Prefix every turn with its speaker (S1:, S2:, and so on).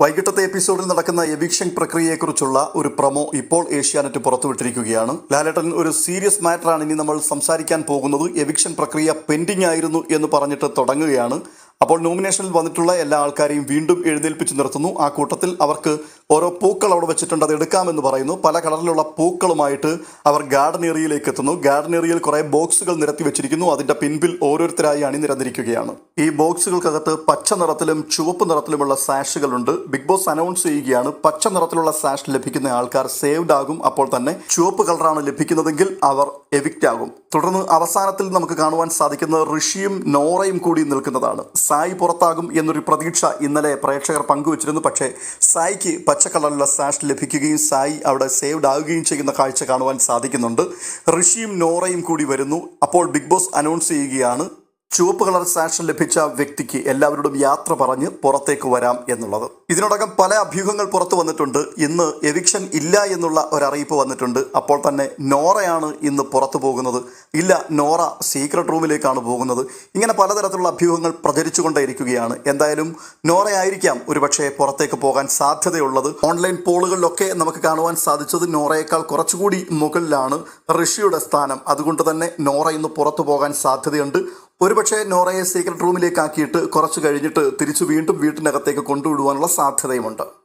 S1: വൈകിട്ടത്തെ എപ്പിസോഡിൽ നടക്കുന്ന എവിക്ഷൻ പ്രക്രിയയെക്കുറിച്ചുള്ള ഒരു പ്രമോ ഇപ്പോൾ ഏഷ്യാനെറ്റ് പുറത്തുവിട്ടിരിക്കുകയാണ്. ലാലേട്ടൻ ഒരു സീരിയസ് മാറ്ററാണ് ഇനി നമ്മൾ സംസാരിക്കാൻ പോകുന്നത്. എവിക്ഷൻ പ്രക്രിയ പെൻഡിംഗ് ആയിരുന്നു എന്ന് പറഞ്ഞിട്ട് തുടങ്ങുകയാണ്. അപ്പോൾ നോമിനേഷനിൽ വന്നിട്ടുള്ള എല്ലാ ആൾക്കാരെയും വീണ്ടും എഴുന്നേൽപ്പിച്ചു നിർത്തുന്നു. ആ കൂട്ടത്തിൽ അവർക്ക് ഓരോ പൂക്കൾ അവിടെ വെച്ചിട്ടുണ്ട് അത് എടുക്കാമെന്ന് പറയുന്നു. പല കളറിലുള്ള പൂക്കളുമായിട്ട് അവർ ഗാർഡൻ ഏരിയയിലേക്ക് എത്തുന്നു. ഗാർഡൻ ഏരിയയിൽ കുറേ ബോക്സുകൾ നിരത്തി വെച്ചിരിക്കുന്നു. അതിന്റെ പിൻപിൽ ഓരോരുത്തരായി അണിനിരന്നിരിക്കുകയാണ്. ഈ ബോക്സുകൾക്കകത്ത് പച്ച നിറത്തിലും ചുവപ്പ് നിറത്തിലുമുള്ള സാഷുകളുണ്ട്. ബിഗ് ബോസ് അനൗൺസ് ചെയ്യുകയാണ് പച്ച നിറത്തിലുള്ള സാഷ് ലഭിക്കുന്ന ആൾക്കാർ സേവ്ഡ് ആകും. അപ്പോൾ തന്നെ ചുവപ്പ് കളറാണ് ലഭിക്കുന്നതെങ്കിൽ അവർ എവിക്റ്റ് ആകും. തുടർന്ന് അവസാനത്തിൽ നമുക്ക് കാണുവാൻ സാധിക്കുന്ന ഋഷിയും നോറയും കൂടി നിൽക്കുന്നതാണ്. സായി പുറത്താകും എന്നൊരു പ്രതീക്ഷ ഇന്നലെ പ്രേക്ഷകർ പങ്കുവച്ചിരുന്നു. പക്ഷേ സായിക്ക് പച്ച കളറിലുള്ള സാഷ് ലഭിക്കുകയും സായി അവിടെ സേവ്ഡ് ആവുകയും ചെയ്യുന്ന കാഴ്ച കാണുവാൻ സാധിക്കുന്നുണ്ട്. ഋഷിയും നോറയും കൂടി വരുന്നു. അപ്പോൾ ബിഗ് ബോസ് അനൗൺസ് ചെയ്യുകയാണ്. ചുവപ്പ് കളർ സാക്ഷൻ ലഭിച്ച വ്യക്തിക്ക് എല്ലാവരോടും യാത്ര പറഞ്ഞ് പുറത്തേക്ക് വരാം എന്നുള്ളത്. ഇതിനോടകം പല അഭ്യൂഹങ്ങൾ പുറത്തു വന്നിട്ടുണ്ട്. ഇന്ന് എവിക്ഷൻ ഇല്ല എന്നുള്ള ഒരറിയിപ്പ് വന്നിട്ടുണ്ട്. അപ്പോൾ തന്നെ നോറയാണ് ഇന്ന് പുറത്തു പോകുന്നത്. ഇല്ല നോറ സീക്രട്ട് റൂമിലേക്കാണ് പോകുന്നത്. ഇങ്ങനെ പലതരത്തിലുള്ള അഭ്യൂഹങ്ങൾ പ്രചരിച്ചുകൊണ്ടേയിരിക്കുകയാണ്. എന്തായാലും നോറയായിരിക്കാം ഒരുപക്ഷെ പുറത്തേക്ക് പോകാൻ സാധ്യതയുള്ളത്. ഓൺലൈൻ പോളുകളിലൊക്കെ നമുക്ക് കാണുവാൻ സാധിച്ചത് നോറയേക്കാൾ കുറച്ചുകൂടി മുകളിലാണ് ഋഷിയുടെ സ്ഥാനം. അതുകൊണ്ട് തന്നെ നോറ ഇന്ന് പുറത്തു പോകാൻ സാധ്യതയുണ്ട്. ഒരുപക്ഷെ നോറയെ സീക്രട്ട് റൂമിലേക്കാക്കിയിട്ട് കുറച്ച് കഴിഞ്ഞിട്ട് തിരിച്ചു വീണ്ടും വീട്ടിനകത്തേക്ക് കൊണ്ടുവിടുവാനുള്ള സാധ്യതയുമുണ്ട്.